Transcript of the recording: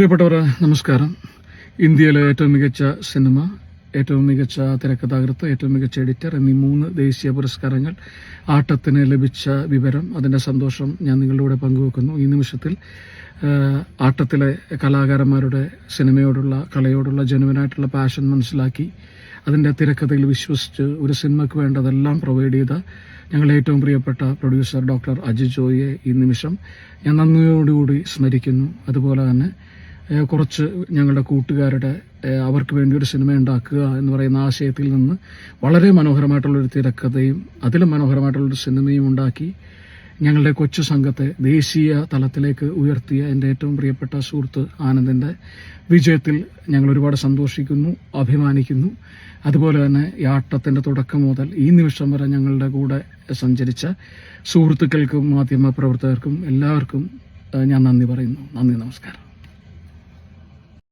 പ്രിയപ്പെട്ടവരെ നമസ്കാരം. ഇന്ത്യയിലെ ഏറ്റവും മികച്ച സിനിമ ഏറ്റവും മികച്ച തിരക്കഥാകൃത്ത് ഏറ്റവും മികച്ച എഡിറ്റർ എന്നീ മൂന്ന് ദേശീയ പുരസ്കാരങ്ങൾ ആട്ടത്തിന് ലഭിച്ച വിവരം അതിന്റെ സന്തോഷം ഞാൻ നിങ്ങളുടെ കൂടെ പങ്കുവെക്കുന്നു. ഈ നിമിഷത്തിൽ ആട്ടത്തിലെ കലാകാരന്മാരുടെ സിനിമയോടുള്ള കലയോടുള്ള ജനുവനായിട്ടുള്ള പാഷൻ മനസ്സിലാക്കി അതിന്റെ തിരക്കഥയിൽ വിശ്വസിച്ച് ഒരു സിനിമയ്ക്ക് വേണ്ടതെല്ലാം പ്രൊവൈഡ് ചെയ്ത ഞങ്ങളുടെ ഏറ്റവും പ്രിയപ്പെട്ട പ്രൊഡ്യൂസർ ഡോക്ടർ അജിത് ജോയിയെ ഈ നിമിഷം ഞാൻ നന്ദിയോടുകൂടി സ്മരിക്കുന്നു. അതുപോലെ തന്നെ കുറച്ച് ഞങ്ങളുടെ കൂട്ടുകാരുടെ അവർക്ക് വേണ്ടി ഒരു സിനിമ ഉണ്ടാക്കുക എന്ന് പറയുന്ന ആശയത്തിൽ നിന്ന് വളരെ മനോഹരമായിട്ടുള്ളൊരു തിരക്കഥയും അതിലും മനോഹരമായിട്ടുള്ളൊരു സിനിമയും ഉണ്ടാക്കി ഞങ്ങളുടെ കൊച്ചു സംഘത്തെ ദേശീയ തലത്തിലേക്ക് ഉയർത്തിയ എന്റെ ഏറ്റവും പ്രിയപ്പെട്ട സുഹൃത്ത് ആനന്ദിന്റെ വിജയത്തിൽ ഞങ്ങൾ ഒരുപാട് സന്തോഷിക്കുന്നു അഭിമാനിക്കുന്നു. അതുപോലെ തന്നെ ഈ ആട്ടത്തിന്റെ തുടക്കം മുതൽ ഈ നിമിഷം വരെ ഞങ്ങളുടെ കൂടെ സഞ്ചരിച്ച സുഹൃത്തുക്കൾക്കും മാധ്യമ പ്രവർത്തകർക്കും എല്ലാവർക്കും ഞാൻ നന്ദി പറയുന്നു. നന്ദി നമസ്കാരം.